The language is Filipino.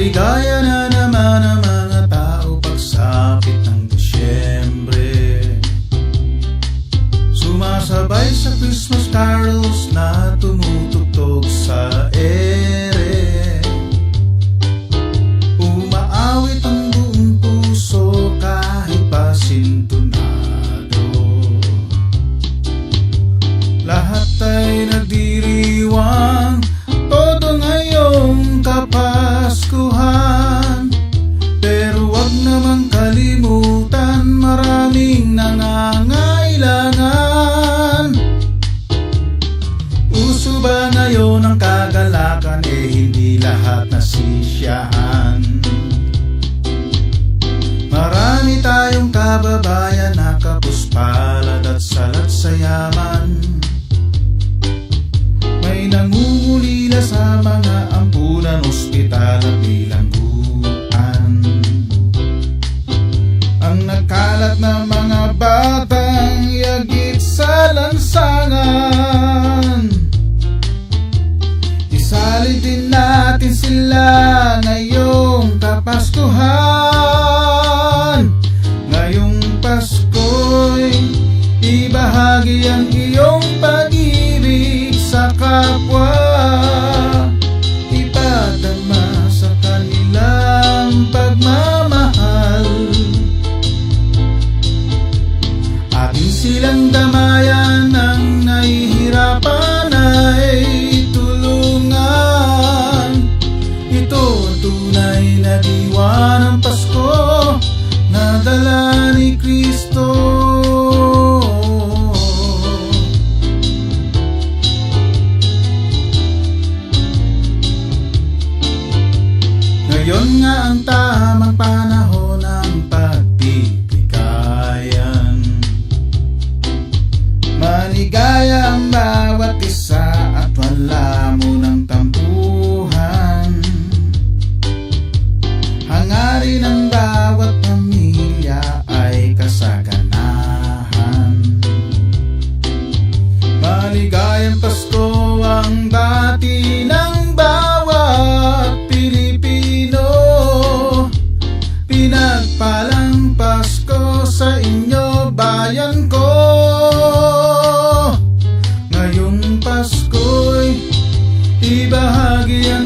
Maligaya na naman ang mga tao pagsapit ng Disyembre. Sumasabay sa Christmas carols na tumutugtog sa ere ang kagalakan Eh hindi lahat nasisyahan. Marami tayong kababayan na kapuspalad at salat sa yaman. May nangungulila sa mga ampunan, ospital at bilangguan. Ang nagkalat na Isali din natin sila ngayong kapaskuhan. Ngayong Pasko'y ibahagi ang iyong pag-ibig sa kapwa. Ipadama sa kanilang pagmamahal. Atin silang damayan tunay na diwa ng Pasko na dala ni Kristo. Ngayon nga ang tamang ibahagi